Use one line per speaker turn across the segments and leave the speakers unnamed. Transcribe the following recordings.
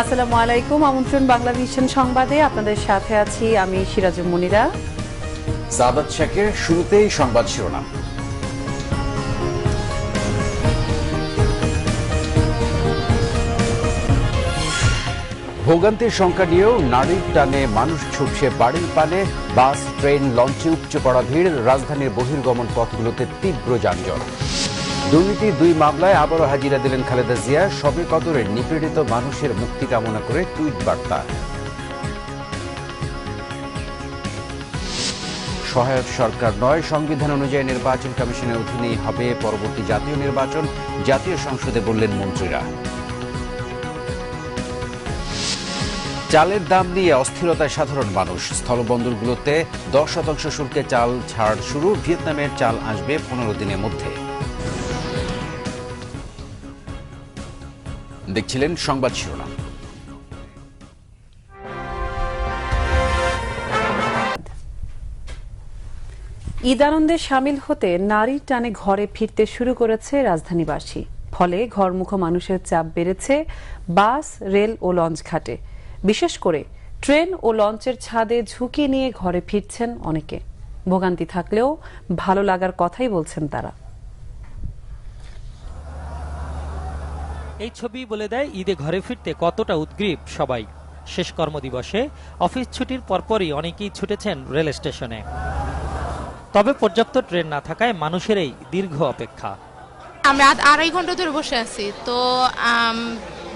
আসসালামু আলাইকুম, আমন্ত্রণ বাংলা ভিশন সংবাদে। আপনাদের সাথে আছি আমি সিরাজুল মুনিরা।
সাদাত শেখের শুরুতেই সংবাদ শিরোনাম। ভোগান্তির সংখ্যা নিয়েও নারীর টানে মানুষ ছুটছে বাড়ির পানে। বাস, ট্রেন, লঞ্চে উপচে পড়া ভিড়, রাজধানীর বহির্গমন পথগুলোতে তীব্র যানজট। দুর্নীতি দুই মামলায় আবারও হাজিরা দিলেন খালেদা জিয়া। সবে কদরে নিপীড়িত মানুষের মুক্তি কামনা করে টুইট বার্তা। সহায়ক সরকার নয়, সংবিধান অনুযায়ী নির্বাচন কমিশনের অধীনেই হবে পরবর্তী জাতীয় নির্বাচন, জাতীয় সংসদে বললেন মন্ত্রীরা। চালের দাম নিয়ে অস্থিরতায় সাধারণ মানুষ। স্থলবন্দরগুলোতে দশ শতাংশ শুল্কে চাল ছাড় শুরু। ভিয়েতনামের চাল আসবে পনেরো দিনের মধ্যে। দেখছিলেন সংবাদ শিরোনাম।
ঈদ আনন্দে সামিল হতে নারীর টানে ঘরে ফিরতে শুরু করেছে রাজধানীবাসী। ফলে ঘরমুখ মানুষের চাপ বেড়েছে বাস, রেল ও লঞ্চ ঘাটে। বিশেষ করে ট্রেন ও লঞ্চের ছাদে ঝুঁকি নিয়ে ঘরে ফিরছেন অনেকে। ভোগান্তি থাকলেও ভালো লাগার কথাই বলছেন তারা।
এই ছবি বলে দেয় ঈদে ঘরে ফিরতে কতটা উদ্গ্রীব সবাই। শেষ কর্মদিবসে অফিস ছুটির পরপরই অনেকেই ছুটেছেন রেল স্টেশনে। তবে পর্যাপ্ত ট্রেন না থাকায় মানুষের এই দীর্ঘ অপেক্ষা।
আমরা আড়াই ঘণ্টা ধরে বসে আছি। তো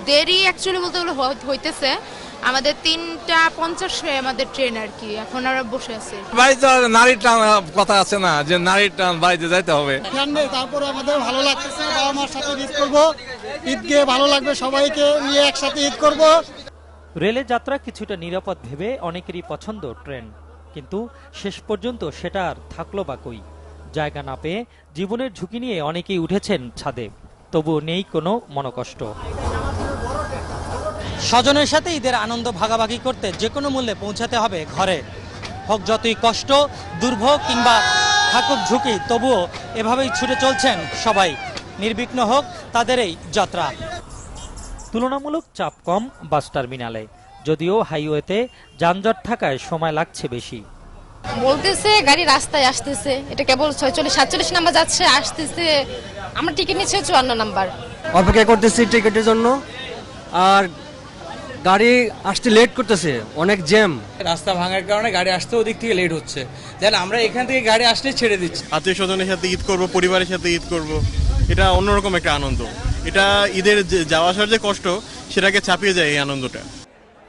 দেরি অ্যাকচুয়ালি বলতে হইতেছে। আমাদের তিনটা পঞ্চাশে আমাদের ট্রেন আর কি এখন আমরা বসে আছি।
বাড়িতে নারীর টান কথা আছে না যে নারীর টান বাড়িতে যাইতে হবে।
ঠান্ডে তারপরে আমাদের ভালো লাগতেছে বাবা মার সাথে ঈদ করব। ঈদ গিয়ে ভালো লাগবে সবাইকে নিয়ে একসাথে ঈদ করব।
রেলে যাত্রা কিছুটা নিরাপদ ভেবে অনেকেরই পছন্দ ট্রেন কিন্তু শেষ পর্যন্ত সেটা আর থাকল বা কই? জায়গা না পেয়ে জীবনের ঝুঁকি নিয়ে অনেকেই উঠেছেন ছাদে তবু নেই কোনো মনকষ্ট।
স্বজনের সাথে ঈদের আনন্দ ভাগাভাগি করতে যে কোনো মূল্যে পৌঁছাতে হবে ঘরে। হোক যতই কষ্ট দুর্ভোগ কিংবা থাকুক ঝুঁকি তবুও এভাবেই ছুটে চলছেন সবাই। নির্বিঘ্ন হোক তাদের এই যাত্রা।
তুলনামূলক চাপ কম বাস টার্মিনালে। যদিও হাইওয়েতে যানজট থাকায় সময় লাগছে বেশি।
বলতেছে গাড়ি রাস্তায় আসতেছে। এটা কেবল ছয়চল্লিশ সাতচল্লিশ নাম্বার যাচ্ছে আসতেছে। আমার টিকিট নিচ্ছে চুয়ান্ন নাম্বার।
অপেক্ষা করতেছি টিকিটের জন্য। আর গাড়ি আসতে লেট করতেছে অনেক জ্যাম
রাস্তা ভাঙার কারণে গাড়ি আসতে ওদিক থেকে লেট হচ্ছে। যেন আমরা এখান থেকে গাড়ি আসলে ছেড়ে দিচ্ছি।
আত্মীয় স্বজনের সাথে ঈদ করব পরিবারের সাথে ঈদ করব এটা অন্যরকম একটা আনন্দ। এটা ঈদের যে যাওয়া আসার যে কষ্ট সেটাকে ছাপিয়ে যায় এই আনন্দটা।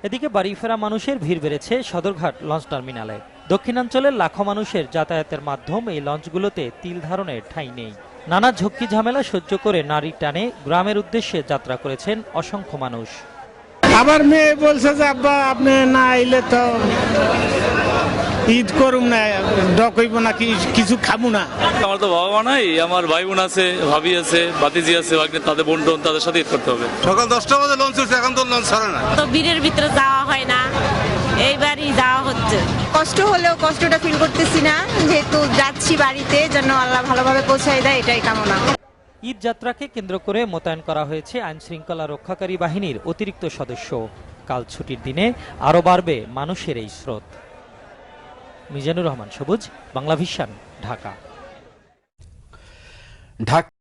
এদিকে বাড়ি ফেরা মানুষের ভিড় বেড়েছে সদরঘাট লঞ্চ টার্মিনালে। দক্ষিণাঞ্চলের লাখো মানুষের যাতায়াতের মাধ্যম এই লঞ্চগুলোতে তিল ধারণের ঠাঁই নেই। নানা ঝক্কি ঝামেলা সহ্য করে নারী টানে গ্রামের উদ্দেশ্যে যাত্রা করেছেন অসংখ্য মানুষ।
আবার মেয়ে বলছে যে আব্বা আপনি না আইলে তো ঈদ করুম না ডকইব না কি- কিছু খাব না।
আমার তো বাবা মা নাই আমার ভাই বোন আছে ভাবি আছে ভাতিজি আছে তাদের বোন টোন তাদের সাথে ঈদ করতে হবে।
সকাল দশটা বাজে লঞ্চ উঠছে এখন তো লঞ্চ ছাড়ে না।
তো বীরের ভিতরে যাওয়া হয় না। এইবারই যাওয়া হচ্ছে।
কষ্ট হলেও কষ্টটা ফিল করতেছি না যেহেতু যাচ্ছি বাড়িতে যেন আল্লাহ ভালোভাবে পৌঁছায় দেয় এটাই কামনা।
ঈদ যাত্রাকে কেন্দ্র করে মোতায়েন করা হয়েছে আইন শৃঙ্খলা রক্ষাকারী বাহিনীর অতিরিক্ত সদস্য। কাল ছুটির দিনে আরও বাড়বে মানুষের এই স্রোত। মিজানুর রহমান, সবুজ বাংলা ভিশন ঢাকা।
ঢাকা